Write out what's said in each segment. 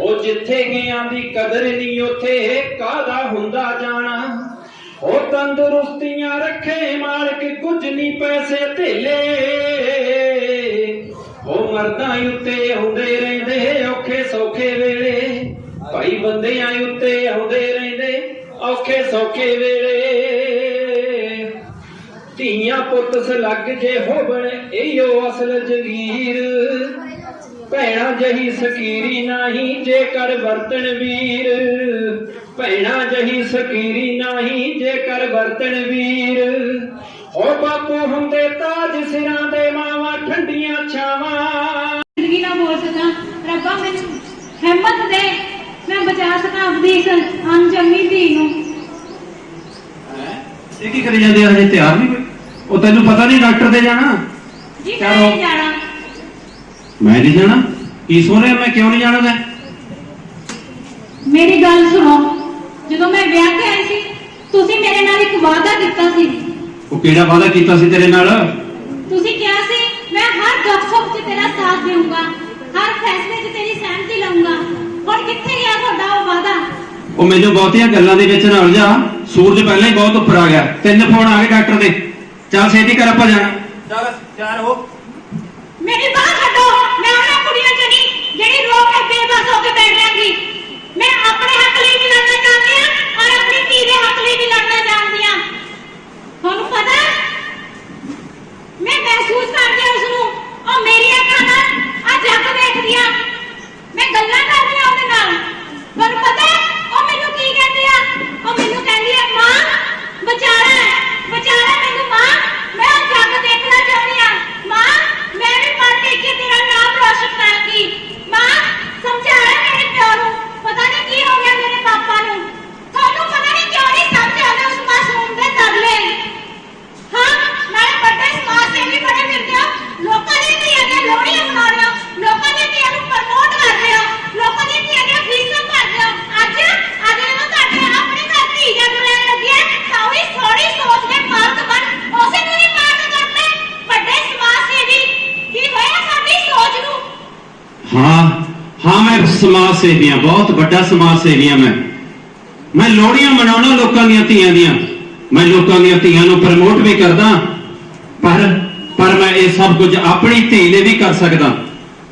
ਉਹ ਜਿੱਥੇ ਗਿਆਂ ਦੀ ਕਦਰ ਨਹੀਂ, ਉੱਥੇ ਕਾਹਦਾ ਹੁੰਦਾ ਜਾਣਾ? ਉਹ ਤੰਦਰੁਸਤੀਆਂ ਰੱਖੇ ਮਾਲਕ, ਕੁਝ ਨਹੀਂ ਪੈਸੇ ਧੇਲੇ। ਉਹ ਮਰਦਾਂ ਉੱਤੇ ਆਉਂਦੇ ਰਹਿੰਦੇ, ਔਖੇ ਸੌਖੇ ਵੇਲੇ। ਭਾਈ ਬੰਦਿਆਂ ਉੱਤੇ ਆਉਂਦੇ ਰਹਿੰਦੇ, ਔਖੇ ਸੌਖੇ ਵੇਲੇ। ਧੀਆਂ ਪੁੱਤ ਸਲੱਗ ਜੇ ਹੋਵਣ ਇਹੋ ਅਸਲ ਜਗੀਰ। ਭੈਣਾ ਜਹੀ ਸਕੀਰੀ ਨਹੀਂ ਜੇਕਰ ਵਰਤਣ ਵੀਰ। ਭੈਣਾ ਜਹੀ ਸਕੀਰੀ ਨਹੀਂ ਜੇਕਰ ਵਰਤਣ ਵੀਰ। ਹੋ ਬਾਪੂ ਹੁੰਦੇ ਤਾਜ ਸਿਰਾਂ ਦੇ ਮਾਵਾਂ ਠੰਡੀਆਂ ਛਾਵਾਂ। ਜ਼ਿੰਦਗੀ ਨਾ ਬੋਲ ਸਕਾਂ। ਰੱਬਾ ਮੈਨੂੰ ਹਿੰਮਤ ਦੇ। ਮੈਂ ਬਚਾ ਸਕਾਂ ਆਪਣੀ ਇਸ ਅਣਜੰਮੀ ਧੀ ਨੂੰ। ਇਹ ਕੀ ਕਰੀ ਜਾਂਦੇ ਆ? ਹਜੇ ਤਿਆਰ ਨਹੀਂ ਹੋਏ? ਉਹ ਤੈਨੂੰ ਪਤਾ ਨਹੀਂ ਡਾਕਟਰ ਦੇ ਜਾਣਾ? ਜੀ ਮੈਂ ਚਲੋ। ਨਹੀਂ ਜਾਣਾ। ਮੈਂ ਨਹੀਂ ਜਾਣਾ। ਕੀ ਰਿਹਾ ਮੈਂ? ਕਿਉਂ ਨਹੀਂ ਜਾਣਾ ਮੈਂ? ਮੇਰੀ ਗੱਲ ਸੁਣੋ। ਜਦੋਂ ਮੈਂ ਵਿਆਹ ਕੇ ਆਈ ਸੀ ਤੁਸੀਂ ਮੇਰੇ ਨਾਲ ਇੱਕ ਵਾਅਦਾ ਕੀਤਾ ਸੀ। ਉਹ ਕਿਹੜਾ ਵਾਅਦਾ ਕੀਤਾ ਸੀ ਤੇਰੇ ਨਾਲ? ਤੁਸੀਂ ਕਿਹਾ ਸੀ ਮੈਂ ਹਰ ਸੁੱਖ 'ਚ ਤੇਰਾ ਸਾਥ ਦੇਵਾਂਗਾ ਹਰ ਫੈਸਲੇ 'ਚ ਤੇਰੀ ਸਹਿਮਤੀ ਲਵਾਂਗਾ ਹੁਣ ਕਿੱਥੇ ਗਿਆ ਤੁਹਾਡਾ ਉਹ ਵਾਅਦਾ? ਉਹ ਮੈਨੂੰ ਬਹੁਤੀਆਂ ਗੱਲਾਂ ਦੇ ਵਿੱਚ ਨਾ ਉਲਝਾ ਸੂਰਜ ਪਹਿਲਾਂ ਹੀ ਬਹੁਤ ਉੱਪਰ ਆ ਗਿਆ। ਤਿੰਨ ਫੋਨ ਆ ਗਏ ਡਾਕਟਰ ਦੇ। ਚੱਲ ਛੇਤੀ ਕਰ ਆਪਾਂ ਜਾਣਾ। ਚੱਲ ਤਿਆਰ ਹੋ। ಬರ್ಬ ਹਾਂ ਹਾਂ, ਮੈਂ ਸਮਾਜ ਸੇਵੀ ਹਾਂ, ਬਹੁਤ ਵੱਡਾ ਸਮਾਜ ਸੇਵੀ ਹਾਂ ਮੈਂ। ਮੈਂ ਲੋਹੜੀਆਂ ਮਨਾਉਣਾ ਲੋਕਾਂ ਦੀਆਂ ਧੀਆਂ ਦੀਆਂ। ਮੈਂ ਲੋਕਾਂ ਦੀਆਂ ਧੀਆਂ ਨੂੰ ਪ੍ਰਮੋਟ ਵੀ ਕਰਦਾ, ਪਰ ਪਰ ਮੈਂ ਇਹ ਸਭ ਕੁਝ ਆਪਣੀ ਧੀ ਲਈ ਵੀ ਕਰ ਸਕਦਾ।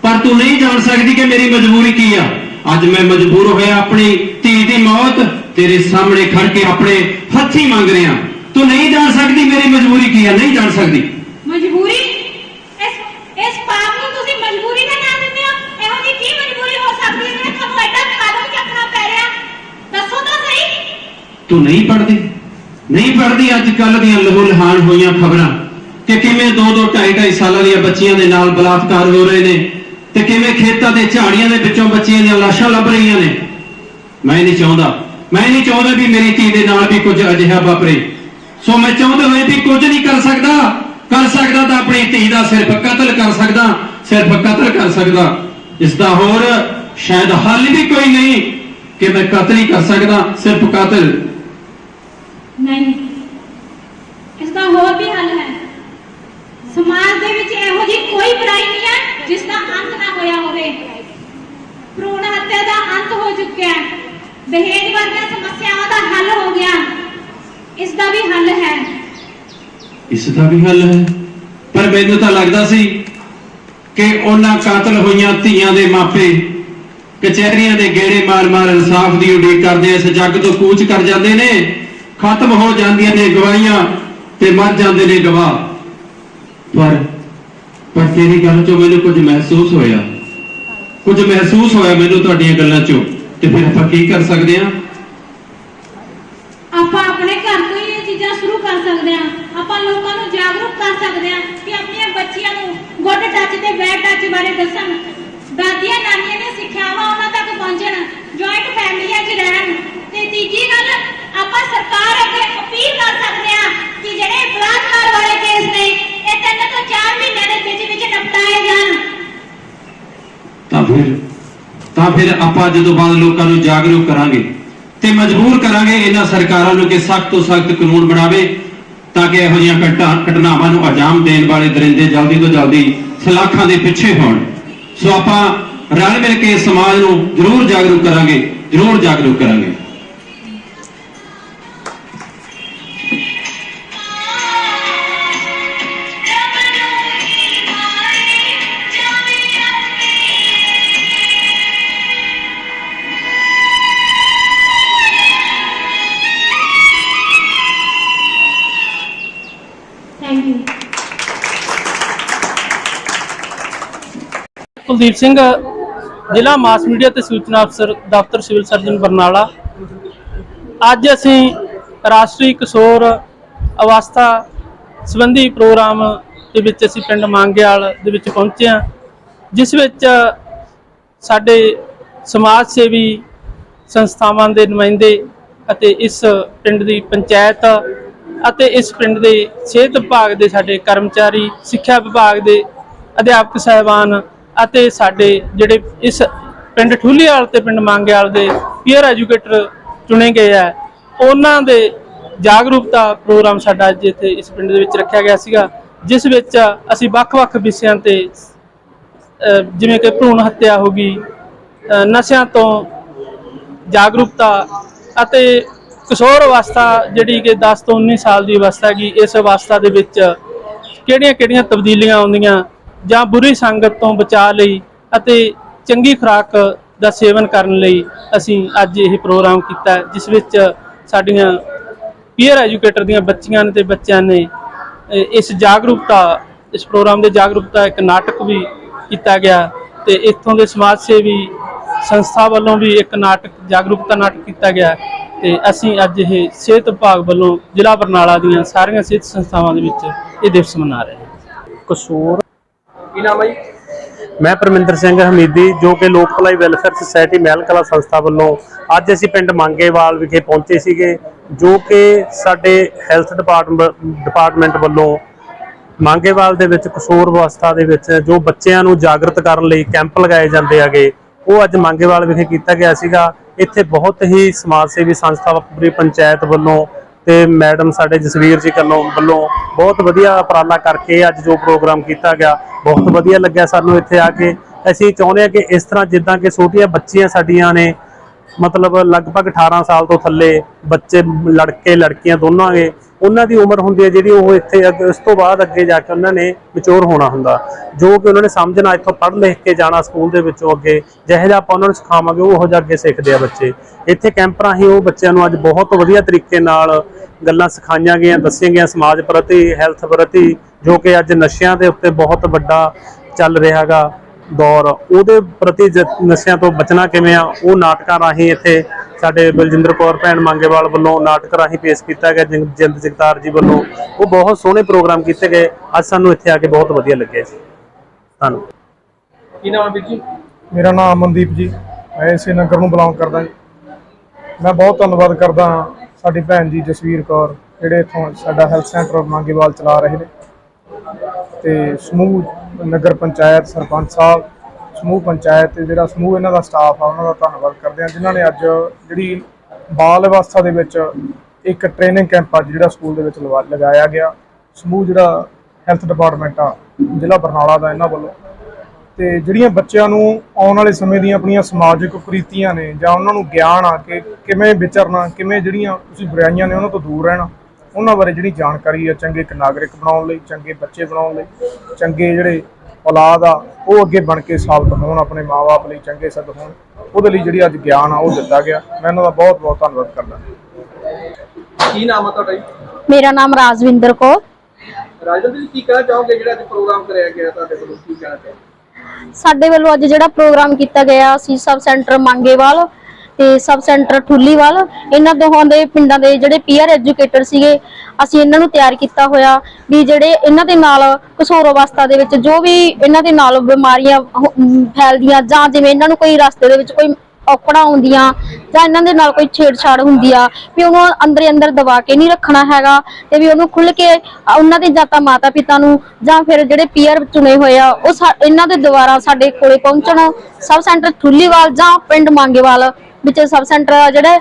ਪਰ ਤੂੰ ਨਹੀਂ ਜਾਣ ਸਕਦੀ ਕਿ ਮੇਰੀ ਮਜਬੂਰੀ ਕੀ ਆ। ਅੱਜ ਮੈਂ ਮਜਬੂਰ ਹੋਇਆ, ਆਪਣੀ ਧੀ ਦੀ ਮੌਤ ਤੇਰੇ ਸਾਹਮਣੇ ਖੜ ਕੇ ਆਪਣੇ ਹੱਥੀਂ ਮੰਗ ਰਿਹਾ। ਤੂੰ ਨਹੀਂ ਜਾਣ ਸਕਦੀ ਮੇਰੀ ਮਜਬੂਰੀ ਕੀ ਆ, ਨਹੀਂ ਜਾਣ ਸਕਦੀ। ਮਜਬੂਰੀ ਇਸ ਇਸ ਪਾਪ ਨੂੰ ਤੁਸੀਂ ਮਜਬੂਰੀ ਦਾ ਨਾਮ ਦਿੰਦੇ ਹੋ ਇਹੋ ਜਿਹੀ ਕੀ ਮਜਬੂਰੀ ਹੋ ਸਕਦੀ ਹੈ ਜਿਹੜਾ ਤੁਹਾਨੂੰ ਐਡਾ ਕਦਮ ਚੱਕਣਾ ਪੈ ਰਿਹਾ ਦੱਸੋ ਤਾਂ ਸਹੀ ਤੂੰ ਨਹੀਂ ਪੜਦੀ ਨਹੀਂ ਪੜਦੀ ਅੱਜ ਕੱਲ ਦੀਆਂ ਲਹੂ ਲਹਾਨ ਹੋਈਆਂ ਖਬਰਾਂ ਕਿ ਕਿਵੇਂ ਦੋ ਦੋ ਢਾਈ ਢਾਈ ਸਾਲਾਂ ਦੀਆਂ ਬੱਚੀਆਂ ਦੇ ਨਾਲ ਬਲਾਤਕਾਰ ਹੋ ਰਹੇ ਨੇ ਤੇ ਕਿਵੇਂ ਖੇਤਾਂ ਦੇ ਝਾੜੀਆਂ ਦੇ ਵਿੱਚੋਂ ਬੱਚੀਆਂ ਦੀਆਂ ਲਾਸ਼ਾਂ ਲੱਭ ਰਹੀਆਂ ਨੇ। ਮੈਂ ਨਹੀਂ ਚਾਹੁੰਦਾ। ਮੈਂ ਨਹੀਂ ਚਾਹੁੰਦਾ ਵੀ ਮੇਰੀ ਧੀ ਦੇ ਨਾਲ ਵੀ ਕੁਝ ਅਜਿਹਾ ਵਾਪਰੇ। ਸੋ ਮੈਂ ਚਾਹੁੰਦਾ ਹੋਏ ਵੀ ਕੁਝ ਨਹੀਂ ਕਰ ਸਕਦਾ। ਕਰ ਸਕਦਾ ਤਾਂ ਆਪਣੀ ਧੀ ਦਾ ਸਿਰਫ ਕਤਲ ਕਰ ਸਕਦਾ, ਸਿਰਫ ਕਤਲ ਕਰ ਸਕਦਾ। ਇਸ ਦਾ ਹੋਰ ਸ਼ਾਇਦ ਹੱਲ ਵੀ ਕੋਈ ਨਹੀਂ ਕਿ ਮੈਂ ਕਤਲ ਹੀ ਕਰ ਸਕਦਾ, ਸਿਰਫ ਕਤਲ। ਨਹੀਂ। ਇਸ ਦਾ ਹੋਰ ਵੀ ਹੱਲ ਹੈ। ਸਮਾਜ ਦੇ ਵਿੱਚ ਇਹੋ ਜਿਹੀ ਕੋਈ ਬੁਰਾਈ ਨਹੀਂ ਹੈ ਜਿਸ ਦਾ ਅੰਤ ਨਾ ਹੋਇਆ ਹੋਵੇ। ਭਰੂਣ ਹੱਤਿਆ ਦਾ ਅੰਤ ਹੋ ਚੁੱਕਿਆ ਹੈ। ਦਹੇਜ ਵਰਗੀਆਂ ਸਮੱਸਿਆਵਾਂ ਦਾ ਹੱਲ ਹੋ ਗਿਆ। ਇਸ ਦਾ ਵੀ ਹੱਲ ਹੈ। ਇਸ ਦਾ ਵੀ ਹੱਲ ਹੈ। ਪਰ ਮੈਨੂੰ ਤਾਂ ਲੱਗਦਾ ਸੀ ਕਿ ਉਹਨਾਂ ਕਾਤਲ ਹੋਈਆਂ ਧੀਆਂ ਦੇ ਮਾਪੇ ਕਚਹਿਰੀਆਂ ਦੇ ਗੇੜੇ ਮਾਰ-ਮਾਰ ਇਨਸਾਫ ਦੀ ਉਡੀਕ ਕਰਦੇ ਇਸ ਜੱਗ ਤੋਂ ਕੂਚ ਕਰ ਜਾਂਦੇ ਨੇ। ਖਤਮ ਹੋ ਜਾਂਦੀਆਂ ਨੇ ਗਵਾਹੀਆਂ ਤੇ ਮਰ ਜਾਂਦੇ ਨੇ ਗਵਾਹ। ਪਰ ਪਰ ਤੇਰੀ ਗੱਲ ਚੋਂ ਮੈਨੂੰ ਕੁਝ ਮਹਿਸੂਸ ਹੋਇਆ। ਕੁਝ ਮਹਿਸੂਸ ਹੋਇਆ ਮੈਨੂੰ ਤੁਹਾਡੀਆਂ ਗੱਲਾਂ ਚੋਂ। ਤੇ ਫਿਰ ਆਪਾਂ ਕੀ ਕਰ ਸਕਦੇ ਹਾਂ? ਆਪਾਂ ਆਪਣੇ ਘਰ ਤੋਂ ਹੀ ਇਹ ਚੀਜ਼ਾਂ ਸ਼ੁਰੂ ਕਰ ਸਕਦੇ ਹਾਂ। ਆਪਾਂ ਲੋਕਾਂ ਨੂੰ ਜਾਗਰੂਕ ਕਰ ਸਕਦੇ ਹਾਂ ਕਿ ਆਪਣੀਆਂ ਬੱਚੀਆਂ ਨੂੰ ਗੁੱਡ ਟੱਚ ਤੇ ਬੈਡ ਟੱਚ ਬਾਰੇ ਦੱਸਣ। ਦਾਦੀਆਂ ਨਾਨੀਆਂ ਦੀਆਂ ਸਿੱਖਿਆਵਾਂ ਉਹਨਾਂ ਤੱਕ ਪਹੁੰਚਣ ਜੁਆਇੰਟ ਫੈਮਲੀਆਂ 'ਚ ਰਹਿਣ। ਤੇ ਤੀਜੀ ਗੱਲ ਆਪਾਂ ਸਰਕਾਰ ਅੱਗੇ ਅਪੀਲ ਕਰ ਸਕਦੇ ਹਾਂ ਕਿ ਜਿਹੜੇ ਬਲਾਤਕਾਰ ਵਾਲੇ ਕੇਸ ਨੇ, ਇਹ ਤਿੰਨ ਤੋਂ 4 ਮਹੀਨਿਆਂ ਦੇ ਵਿੱਚ ਵਿੱਚ ਨਿਪਟਾਏ ਜਾਣ। ਤਾਂ ਫਿਰ ਤਾਂ ਫਿਰ ਆਪਾਂ ਜਦੋਂ ਬਾਅਦ ਲੋਕਾਂ ਨੂੰ ਜਾਗਰੂਕ ਕਰਾਂਗੇ ਤੇ ਮਜਬੂਰ ਕਰਾਂਗੇ ਇਹਨਾਂ ਸਰਕਾਰਾਂ ਨੂੰ ਕਿ ਸਖਤ ਤੋਂ ਸਖਤ ਕਾਨੂੰਨ ਬਣਾਵੇ ਤਾਂ ਕਿ ਇਹੋ ਜਿਹੀਆਂ ਘਟਨਾ, ਘਟਨਾਵਾਂ ਨੂੰ ਅੰਜਾਮ ਦੇਣ ਵਾਲੇ ਦਰਿੰਦੇ ਜਲਦੀ ਤੋਂ ਜਲਦੀ ਸਲਾਖਾਂ ਦੇ ਪਿੱਛੇ ਹੋਣ। ਸੋ ਆਪਾਂ ਰਲ ਮਿਲ ਕੇ ਸਮਾਜ ਨੂੰ ਜ਼ਰੂਰ ਜਾਗਰੂਕ ਕਰਾਂਗੇ, ਜ਼ਰੂਰ ਜਾਗਰੂਕ ਕਰਾਂਗੇ। ਕੁਲਦੀਪ ਸਿੰਘ, ਜ਼ਿਲ੍ਹਾ ਮਾਸ ਮੀਡੀਆ ਤੇ ਸੂਚਨਾ ਅਫਸਰ ਦਫ਼ਤਰ ਸਿਵਲ ਸਰਜਨ ਬਰਨਾਲਾ। ਅੱਜ ਅਸੀਂ ਰਾਸ਼ਟਰੀ ਕਿਸ਼ੋਰ ਅਵਸਥਾ ਸੰਬੰਧੀ ਪ੍ਰੋਗਰਾਮ ਦੇ ਵਿੱਚ ਅਸੀਂ ਪਿੰਡ ਮੰਗਿਆਲ ਦੇ ਵਿੱਚ ਪਹੁੰਚੇ ਹਾਂ, ਜਿਸ ਵਿੱਚ ਸਾਡੇ ਸਮਾਜ ਸੇਵੀ ਸੰਸਥਾਵਾਂ ਦੇ ਨੁਮਾਇੰਦੇ ਅਤੇ ਇਸ ਪਿੰਡ ਦੀ ਪੰਚਾਇਤ ਅਤੇ ਇਸ ਪਿੰਡ ਦੇ ਸਿਹਤ ਵਿਭਾਗ ਦੇ ਸਾਡੇ ਕਰਮਚਾਰੀ, ਸਿੱਖਿਆ ਵਿਭਾਗ ਦੇ ਅਧਿਆਪਕ ਸਹਿਬਾਨ ਅਤੇ ਸਾਡੇ ਜਿਹੜੇ ਇਸ ਪਿੰਡ ਠੂਲੀਵਾਲ ਤੇ ਪਿੰਡ ਮੰਗਿਆਲ ਦੇ ਪੀਅਰ ਐਜੂਕੇਟਰ ਚੁਣੇ ਗਏ ਆ, ਉਹਨਾਂ ਦੇ ਜਾਗਰੂਕਤਾ ਪ੍ਰੋਗਰਾਮ ਸਾਡਾ ਅੱਜ ਇੱਥੇ ਇਸ ਪਿੰਡ ਦੇ ਵਿੱਚ ਰੱਖਿਆ ਗਿਆ ਸੀਗਾ, ਜਿਸ ਵਿੱਚ ਅਸੀਂ ਵੱਖ-ਵੱਖ ਵਿਸ਼ਿਆਂ ਤੇ ਜਿਵੇਂ ਕਿ ਭਰੂਣ ਹੱਤਿਆ ਹੋ ਗਈ ਨਸ਼ਿਆਂ ਤੋਂ ਜਾਗਰੂਕਤਾ ਅਤੇ ਕਿਸ਼ੋਰ ਅਵਸਥਾ ਜਿਹੜੀ ਕਿ 10 ਤੋਂ 19 ਸਾਲ ਦੀ ਅਵਸਥਾ ਹੈਗੀ, ਇਸ ਅਵਸਥਾ ਦੇ ਵਿੱਚ ਕਿਹੜੀਆਂ-ਕਿਹੜੀਆਂ ਤਬਦੀਲੀਆਂ ਆਉਂਦੀਆਂ ਜਾਂ ਬੁਰੀ ਸੰਗਤ ਤੋਂ ਬਚਾਅ ਲਈ ਅਤੇ ਚੰਗੀ ਖੁਰਾਕ ਦਾ ਸੇਵਨ ਕਰਨ ਲਈ ਅਸੀਂ ਅੱਜ ਇਹ ਪ੍ਰੋਗਰਾਮ ਕੀਤਾ ਜਿਸ ਵਿੱਚ ਸਾਡੀਆਂ ਪੀਅਰ ਐਜੂਕੇਟਰ ਦੀਆਂ ਬੱਚੀਆਂ ਨੇ ਤੇ ਬੱਚਿਆਂ ਨੇ ਇਸ ਜਾਗਰੂਕਤਾ, ਇਸ ਪ੍ਰੋਗਰਾਮ ਦੇ ਜਾਗਰੂਕਤਾ ਇੱਕ ਨਾਟਕ ਵੀ ਕੀਤਾ ਗਿਆ ਤੇ ਇੱਥੋਂ ਦੇ ਸਮਾਜ ਸੇਵੀ ਸੰਸਥਾ ਵੱਲੋਂ ਵੀ ਇੱਕ ਨਾਟਕ, ਜਾਗਰੂਕਤਾ ਨਾਟਕ ਕੀਤਾ ਗਿਆ ਤੇ ਅਸੀਂ ਅੱਜ ਇਹ ਸਿਹਤ ਵਿਭਾਗ ਵੱਲੋਂ ਜ਼ਿਲ੍ਹਾ ਬਰਨਾਲਾ ਦੀਆਂ ਸਾਰੀਆਂ ਸਿਹਤ ਸੰਸਥਾਵਾਂ ਦੇ ਵਿੱਚ ਇਹ ਦਿਵਸ ਮਨਾ ਰਹੇ ਹਾਂ। ਕਸੂਰ ਕੀ ਨਾਮ ਹੈ ਜੀ? ਮੈਂ ਪਰਮਿੰਦਰ ਸਿੰਘ ਹਮੀਦੀ, ਜੋ ਕਿ ਲੋਕ ਭਲਾਈ ਵੈਲਫੇਅਰ ਸੁਸਾਇਟੀ ਮਹਿਲ ਕਲਾ ਸੰਸਥਾ ਵੱਲੋਂ ਅੱਜ ਅਸੀਂ ਪਿੰਡ ਮੰਗੇਵਾਲ ਵਿਖੇ ਪਹੁੰਚੇ ਸੀਗੇ, ਜੋ ਕਿ ਸਾਡੇ ਹੈਲਥ ਡਿਪਾਰਟਮੈਂਟ ਡਿਪਾਰਟਮੈਂਟ ਵੱਲੋਂ ਮੰਗੇਵਾਲ ਦੇ ਵਿੱਚ ਕਿਸ਼ੋਰ ਅਵਸਥਾ ਦੇ ਵਿੱਚ ਜੋ ਬੱਚਿਆਂ ਨੂੰ ਜਾਗਰਤ ਕਰਨ ਲਈ ਕੈਂਪ ਲਗਾਏ ਜਾਂਦੇ ਹੈਗੇ, ਉਹ ਅੱਜ ਮੰਗੇਵਾਲ ਵਿਖੇ ਕੀਤਾ ਗਿਆ ਸੀਗਾ। ਇੱਥੇ ਬਹੁਤ ਹੀ ਸਮਾਜ ਸੇਵੀ ਸੰਸਥਾ, ਪੂਰੀ ਪੰਚਾਇਤ ਵੱਲੋਂ ਤੇ ਮੈਡਮ ਸਾਡੇ ਜਸਵੀਰ ਜੀ ਵੱਲੋਂ ਵੱਲੋਂ ਬਹੁਤ ਵਧੀਆ ਉਪਰਾਲਾ ਕਰਕੇ ਅੱਜ ਜੋ ਪ੍ਰੋਗਰਾਮ ਕੀਤਾ ਗਿਆ, ਬਹੁਤ ਵਧੀਆ ਲੱਗਿਆ ਸਾਨੂੰ ਇੱਥੇ ਆ ਕੇ। ਅਸੀਂ ਚਾਹੁੰਦੇ ਹਾਂ ਕਿ ਇਸ ਤਰ੍ਹਾਂ ਜਿੱਦਾਂ ਕਿ ਛੋਟੀਆਂ ਬੱਚੀਆਂ ਸਾਡੀਆਂ ਨੇ ਮਤਲਬ ਲਗਭਗ 18 ਸਾਲ ਤੋਂ ਥੱਲੇ ਬੱਚੇ, ਲੜਕੇ, ਲੜਕੀਆਂ ਦੋਨਾਂ ਨੇ ਉਹਨਾਂ ਦੀ ਉਮਰ ਹੁੰਦੀ ਹੈ ਜਿਹੜੀ ਉਹ ਇੱਥੇ ਅੱਗੇ- ਇਸ ਤੋਂ ਬਾਅਦ ਅੱਗੇ ਜਾ ਕੇ ਉਹਨਾਂ ਨੇ ਮੈਚੁਰ ਹੋਣਾ ਹੁੰਦਾ। ਜੋ ਕਿ ਉਹਨਾਂ ਨੇ ਸਮਝਣਾ, ਇੱਥੋਂ ਪੜ੍ਹ ਲਿਖ ਕੇ ਜਾਣਾ ਸਕੂਲ ਦੇ ਵਿੱਚੋਂ ਅੱਗੇ, ਜਿਹੋ ਜਿਹਾ ਆਪਾਂ ਉਹਨਾਂ ਨੂੰ ਸਿਖਾਵਾਂਗੇ, ਉਹ ਜਿਹਾ ਅੱਗੇ ਸਿੱਖਦੇ ਆ ਬੱਚੇ। ਇੱਥੇ ਕੈਂਪ ਰਾਹੀਂ ਉਹ ਬੱਚਿਆਂ ਨੂੰ ਅੱਜ ਬਹੁਤ ਵਧੀਆ ਤਰੀਕੇ ਨਾਲ ਗੱਲਾਂ ਸਿਖਾਈਆਂ ਗਈਆਂ, ਦੱਸੀਆਂ ਗਈਆਂ ਸਮਾਜ ਪ੍ਰਤੀ ਹੈਲਥ ਪ੍ਰਤੀ, ਜੋ ਕਿ ਅੱਜ ਨਸ਼ਿਆਂ ਦੇ ਉੱਤੇ ਬਹੁਤ ਵੱਡਾ ਚੱਲ ਰਿਹਾਗਾ ਦੌਰ ਉਹਦੇ ਪ੍ਰਤੀ ਜ- ਨਸ਼ਿਆਂ ਤੋਂ ਬਚਣਾ ਕਿਵੇਂ ਆ ਉਹ ਨਾਟਕਾਂ ਰਾਹੀਂ ਇੱਥੇ ਸਾਡੇ ਬਲਜਿੰਦਰ ਕੌਰ ਭੈਣ ਮੰਗੇਵਾਲ ਵੱਲੋਂ ਨਾਟਕ ਰਾਹੀਂ ਪੇਸ਼ ਕੀਤਾ ਗਿਆ ਜਿੰਦ ਜਗਤਾਰ ਜੀ ਵੱਲੋਂ। ਉਹ ਬਹੁਤ ਸੋਹਣੇ ਪ੍ਰੋਗਰਾਮ ਕੀਤੇ ਗਏ ਅੱਜ ਸਾਨੂੰ ਇੱਥੇ ਆ ਕੇ ਬਹੁਤ ਵਧੀਆ ਲੱਗਿਆ ਜੀ। ਧੰਨਵਾਦ। ਕੀ ਨਾਮ ਹੈ ਵੀਰ ਜੀ? ਮੇਰਾ ਨਾਮ ਅਮਨਦੀਪ ਜੀ ਮੈਂ ਇਸੇ ਨਗਰ ਨੂੰ ਬਿਲੋਂਗ ਕਰਦਾ ਜੀ। ਮੈਂ ਬਹੁਤ ਧੰਨਵਾਦ ਕਰਦਾ ਹਾਂ ਸਾਡੀ ਭੈਣ ਜੀ ਜਸਵੀਰ ਕੌਰ ਜਿਹੜੇ ਇੱਥੋਂ ਸਾਡਾ ਹੈਲਥ ਸੈਂਟਰ ਮੰਗੇਵਾਲ ਚਲਾ ਰਹੇ ਨੇ। ਤੇ ਸਮੂਹ, ਨਗਰ ਪੰਚਾਇਤ ਸਰਪੰਚ ਸਾਹਿਬ, ਸਮੂਹ ਪੰਚਾਇਤ ਤੇ ਜਿਹੜਾ ਸਮੂਹ ਇਹਨਾਂ ਦਾ ਸਟਾਫ ਆ, ਉਹਨਾਂ ਦਾ ਧੰਨਵਾਦ ਕਰਦੇ ਹਾਂ, ਜਿਨ੍ਹਾਂ ਨੇ ਅੱਜ ਜਿਹੜੀ ਬਾਲ ਅਵਸਥਾ ਦੇ ਵਿੱਚ ਇੱਕ ਟ੍ਰੇਨਿੰਗ ਕੈਂਪ ਅੱਜ ਜਿਹੜਾ ਸਕੂਲ ਦੇ ਵਿੱਚ ਲਵਾ- ਲਗਾਇਆ ਗਿਆ। ਸਮੂਹ ਜਿਹੜਾ ਹੈਲਥ ਡਿਪਾਰਟਮੈਂਟ ਆ, ਜ਼ਿਲ੍ਹਾ ਬਰਨਾਲਾ ਦਾ ਇਹਨਾਂ ਵੱਲੋਂ। ਤੇ ਜਿਹੜੀਆਂ ਬੱਚਿਆਂ ਨੂੰ ਆਉਣ ਵਾਲੇ ਸਮੇਂ ਦੀਆਂ ਆਪਣੀਆਂ ਸਮਾਜਿਕ ਕੁਰੀਤੀਆਂ ਨੇ ਜਾਂ ਉਹਨਾਂ ਨੂੰ ਗਿਆਨ ਆ ਕਿ ਕਿਵੇਂ ਵਿਚਰਨਾ, ਕਿਵੇਂ ਜਿਹੜੀਆਂ ਤੁਸੀਂ ਬੁਰਾਈਆਂ ਨੇ ਉਹਨਾਂ ਤੋਂ ਦੂਰ ਰਹਿਣਾ ਉਹਨਾਂ ਬਾਰੇ ਜਿਹੜੀ ਜਾਣਕਾਰੀ ਆ ਚੰਗੇ ਇੱਕ ਨਾਗਰਿਕ ਬਣਾਉਣ ਲਈ ਚੰਗੇ ਬੱਚੇ ਬਣਾਉਣ ਲਈ ਚੰਗੇ ਜਿਹੜੇ ਔਲਾਦ ਆ ਉਹ ਅੱਗੇ ਬਣ ਕੇ ਸਾਬਤ ਹੋਣ ਆਪਣੇ ਮਾਪੇ ਲਈ ਚੰਗੇ ਸਿੱਧ ਹੋਣ ਉਹਦੇ ਲਈ ਜਿਹੜੀ ਅੱਜ ਗਿਆਨ ਆ ਉਹ ਦਿੱਤਾ ਗਿਆ। ਮੈਂ ਇਹਨਾਂ ਦਾ ਬਹੁਤ ਬਹੁਤ ਧੰਨਵਾਦ ਕਰਦਾ। ਕੀ ਨਾਮ ਹੈ ਤੁਹਾਡਾ ਜੀ? ਮੇਰਾ ਨਾਮ ਰਾਜਵਿੰਦਰ ਕੌਰ। ਰਾਜਵਿੰਦਰ ਜੀ ਕੀ ਕਹਿਣਾ ਚਾਹੋਗੇ? ਜਿਹੜਾ ਅੱਜ ਪ੍ਰੋਗਰਾਮ ਕਰਿਆ ਗਿਆ ਤੁਹਾਡੇ ਵੱਲੋਂ ਕੀ ਕਹਿਣਾ ਚਾਹੋਗੇ? ਸਾਡੇ ਵੱਲੋਂ ਅੱਜ ਜਿਹੜਾ ਪ੍ਰੋਗਰਾਮ ਕੀਤਾ ਗਿਆ ਸੀ ਸਬ ਸੈਂਟਰ ਮੰਗੇਵਾਲ ਤੇ ਸਬ ਸੈਂਟਰ ਠੁੱਲੀਵਾਲ, ਇਹਨਾਂ ਦੋਹਾਂ ਦੇ ਪਿੰਡਾਂ ਦੇ ਜਿਹੜੇ ਪੀਅਰ ਐਜੂਕੇਟਰ ਸੀਗੇ, ਅਸੀਂ ਇਹਨਾਂ ਨੂੰ ਤਿਆਰ ਕੀਤਾ ਹੋਇਆ ਵੀ ਜਿਹੜੇ ਇਹਨਾਂ ਦੇ ਨਾਲ ਕਿਸ਼ੋਰ ਅਵਸਥਾ ਦੇ ਵਿੱਚ ਜੋ ਵੀ ਇਹਨਾਂ ਦੇ ਨਾਲ ਬਿਮਾਰੀਆਂ ਫੈਲਦੀਆਂ ਜਾਂ ਜਿਵੇਂ ਇਹਨਾਂ ਨੂੰ ਕੋਈ ਰਸਤੇ ਦੇ ਵਿੱਚ ਕੋਈ ਔਕੜਾਂ ਆਉਂਦੀਆਂ ਜਾਂ ਇਹਨਾਂ ਦੇ ਨਾਲ ਕੋਈ ਛੇੜਛਾੜ ਹੁੰਦੀ ਆ, ਵੀ ਉਹਨੂੰ ਅੰਦਰ ਅੰਦਰ ਦਬਾ ਕੇ ਨਹੀਂ ਰੱਖਣਾ ਹੈਗਾ ਤੇ ਵੀ ਉਹਨੂੰ ਖੁੱਲ ਕੇ ਉਹਨਾਂ ਦੇ ਜਾਂ ਤਾਂ ਮਾਤਾ ਪਿਤਾ ਨੂੰ ਜਾਂ ਫਿਰ ਜਿਹੜੇ ਪੀਅਰ ਚੁਣੇ ਹੋਏ ਆ, ਉਹ ਸਾ- ਇਹਨਾਂ ਦੇ ਦੁਆਰਾ ਸਾਡੇ ਕੋਲੇ ਪਹੁੰਚਣ, ਸਬ ਸੈਂਟਰ ਠੁੱਲੀਵਾਲ ਜਾਂ ਪਿੰਡ ਮੰਗੇਵਾਲ ਵਿੱਚ ਸਬ ਸੈਂਟਰ ਆ ਜਿਹੜਾ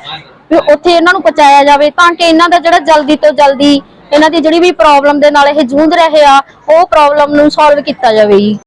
ਵੀ ਉੱਥੇ ਇਹਨਾਂ ਨੂੰ ਪਹੁੰਚਾਇਆ ਜਾਵੇ ਤਾਂ ਕਿ ਇਹਨਾਂ ਦਾ ਜਿਹੜਾ ਜਲਦੀ ਤੋਂ ਜਲਦੀ ਇਹਨਾਂ ਦੀ ਜਿਹੜੀ ਵੀ ਪ੍ਰੋਬਲਮ ਦੇ ਨਾਲ ਇਹ ਜੂਝ ਰਹੇ ਆ, ਉਹ ਪ੍ਰੋਬਲਮ ਨੂੰ ਸੋਲਵ ਕੀਤਾ ਜਾਵੇ ਜੀ।